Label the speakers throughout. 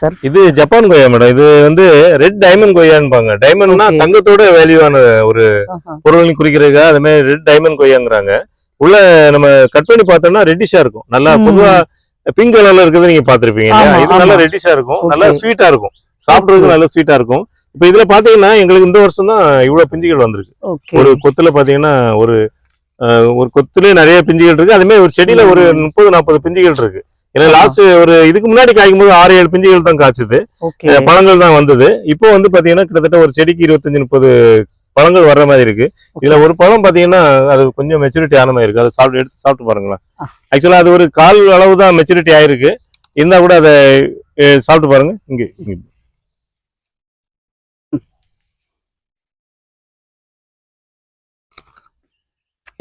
Speaker 1: Sir
Speaker 2: இது Japan கொய்யா madam இது வந்து ரெட் டைமண்ட் கொய்யான்பாங்க. டைமண்ட்னா. தங்கத்தோட வேல்யூவான ஒரு
Speaker 1: ஆஹா.
Speaker 2: பொருள் குறிக்கிறதுக்காக அது மாதிரி ரெட் டைமண்ட் கொய்யாங்கிறாங்க. உள்ள நம்ம கட் பண்ணி பார்த்தோம்னா ரெட்டிஷா இருக்கும். நல்லா. பொதுவா பிங்க் கலர்ல இருக்கிறது நீங்க பாத்திருப்பீங்க இது நல்லா. ரெட்டிஷா இருக்கும். நல்லா ஸ்வீட்டா இருக்கும். சாப்பிடுறதுக்கு நல்ல ஸ்வீட்டா இருக்கும். இப்போ இதுல பாத்தீங்கன்னா எங்களுக்கு இந்த வருஷம் தான் இவ்வளவு பிஞ்சுகள் வந்திருக்கு. ஒரு கொத்துல பாத்தீங்கன்னா ஒரு ஒரு கொத்துலயே நிறைய பிஞ்சுகள் இருக்கு. அதே மாதிரி ஒரு செடியில ஒரு முப்பது நாற்பது பிஞ்சுகள் இருக்கு. ஏன்னா. லாஸ்ட் ஒரு இதுக்கு முன்னாடி காய்க்கும் போது ஆறு ஏழு பிஞ்சுகள் தான் காய்ச்சுது. பழங்கள் தான் வந்தது. இப்போ வந்து பாத்தீங்கன்னா கிட்டத்தட்ட ஒரு செடிக்கு இருபத்தஞ்சு முப்பது பழங்கள் வர்ற மாதிரி இருக்கு. இதுல ஒரு பழம் பாத்தீங்கன்னா அது கொஞ்சம் மெச்சூரிட்டி ஆன மாதிரி இருக்கு. அதை சாப்பிட்டு எடுத்து சாப்பிட்டு பாருங்களேன். ஆக்சுவலா அது ஒரு கால் அளவு தான் மெச்சூரிட்டி ஆயிருக்கு. இருந்தா கூட அதை சாப்பிட்டு பாருங்க. இங்க இங்க.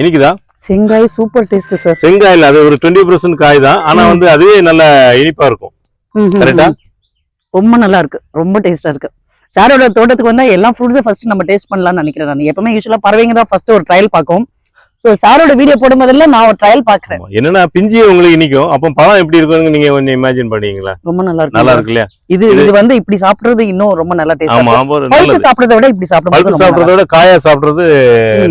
Speaker 2: இனிக்குதா?
Speaker 1: செங்காய் சூப்பர் டேஸ்ட் சார்
Speaker 2: செங்காயில் அது ஒரு டுவெண்ட்டி பர்சன்ட் காய் தான் ஆனா. வந்து அதுவே நல்ல இனிப்பா இருக்கும். கரெக்டா
Speaker 1: ரொம்ப நல்லா இருக்கு. ரொம்ப டேஸ்டா இருக்கு. சாரோட தோட்டத்துக்கு வந்தா எல்லா ஃப்ரூட்ஸும் ஃபர்ஸ்ட் நம்ம டேஸ்ட் பண்ணலாம்னு நினைக்கிறேன் நான். எப்பவுமே யூஸ்வலா பறவைங்க தான் ஃபர்ஸ்ட் ஒரு ட்ரையல் பார்க்கும். ஸோ சாரோட வீடியோ போடும் போதெல்லாம் நான் ஒரு ட்ரையல் பாக்குறேன்.
Speaker 2: என்னன்னா பிஞ்சி உங்களுக்கு இனிக்கும். அப்போ பழம் எப்படி இருக்கும்னு நீங்க கொஞ்சம் இமேஜின் பண்ணீங்களா
Speaker 1: ரொம்ப நல்லா இருக்கு
Speaker 2: நல்லா இருக்கு இல்லையா?
Speaker 1: இது இது வந்து இப்படி சாப்பிடுறது இன்னும் ரொம்ப நல்லா டேஸ்டா
Speaker 2: ஆமா
Speaker 1: இருக்கும் பழுத்து சாப்பிடுறத விட இப்படி நல்லா
Speaker 2: சாப்பிடுறத விட காயா சாப்பிடுறது.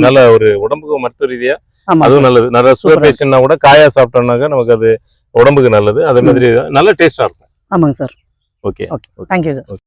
Speaker 2: நல்ல ஒரு உடம்புக்கு மருத்துவ ரீதியா
Speaker 1: இருக்கும்.
Speaker 2: அதுவும் நல்லது. நிறைய சுகர். பேஷண்ட்னா கூட காயா சாப்பிட்டோம்னாக்க நமக்கு அது உடம்புக்கு நல்லது. அதே. மாதிரி நல்ல டேஸ்டா இருக்கும்.
Speaker 1: ஆமாங்க சார்.
Speaker 2: Okay
Speaker 1: thank you sir